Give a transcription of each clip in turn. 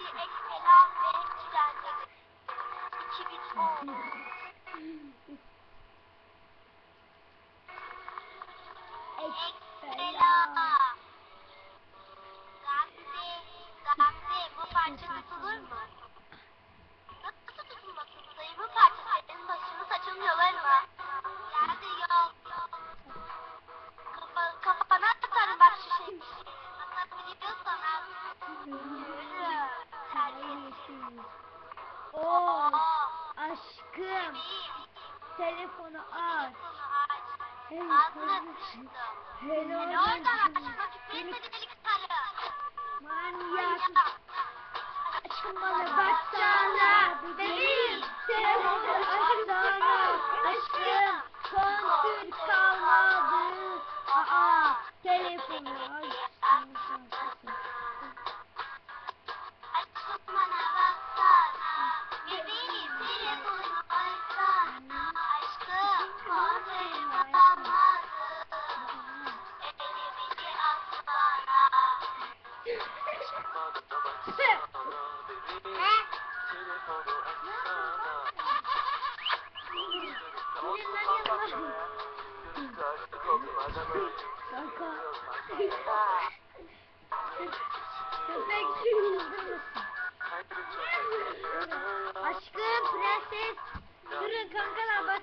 biri ekselam ve düzenledi. 2010. Ekselam. Gamze, Gamze bu parça tutulur mu? Nasıl tutulmasın dayı bu parça senin başını saçını yolar mı? Terbiyesiz. Oo, aşkım telefonu aç. Hey, kardeşim. sıçtım. Hello Seni oradan Köpek sürüldü. Aşkım prenses. Durun kankalar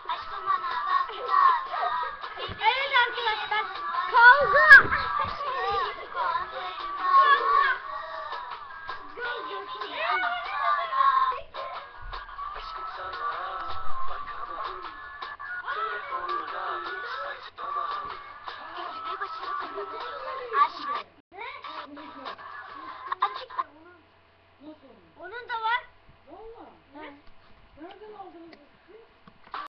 오는 점